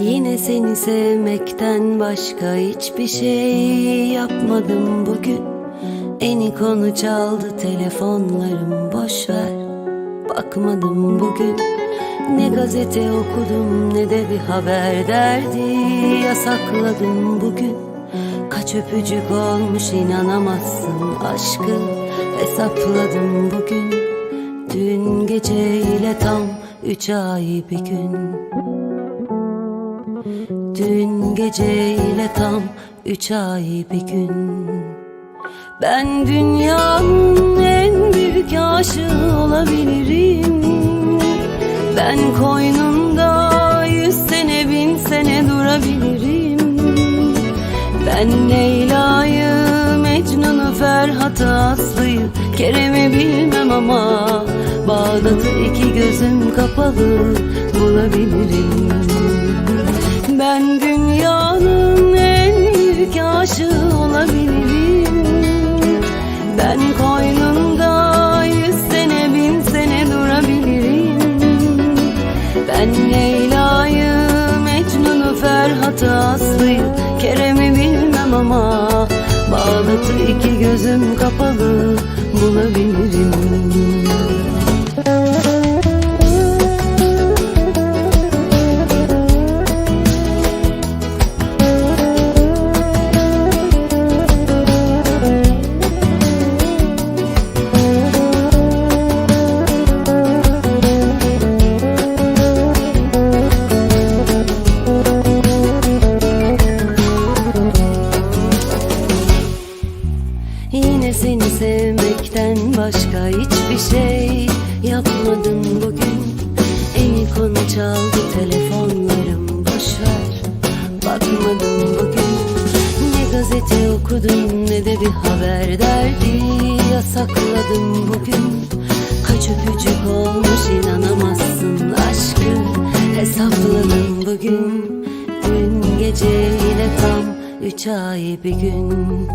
Yine seni sevmekten başka hiçbir şey yapmadım bugün. Eni konu çaldı telefonlarım boş ver. Bakmadım bugün Ne gazete okudum ne de bir haber derdi. Yasakladım bugün. Kaç öpücük olmuş inanamazsın aşkı. Hesapladım bugün. Dün geceyle tam üç ay bir gün. Dün geceyle tam üç ay bir gün. Ben dünyanın en büyük aşığı olabilirim Ben koynunda yüz sene bin sene durabilirim. Ben Leyla'yı, Mecnun'u, Ferhat'ı, Aslı'yı Kerem'i bilmem ama Bağdat'ı iki gözüm kapalı bulabilirim. Ben dünyanın en büyük aşığı olabilirim. Ben Aslı'yı Kerem'i bilmem ama Bağdat'ı iki gözüm kapalı bulabilirim Seni sevmekten başka hiçbir şey yapmadım bugün. En konu çaldı telefonlarım boşver Bakmadım bugün. Ne gazete okudum ne de bir haber derdi Yasakladım bugün. Kaç öpücük olmuş inanamazsın aşkı Hesapladım bugün. Dün geceyle tam üç ay bir gün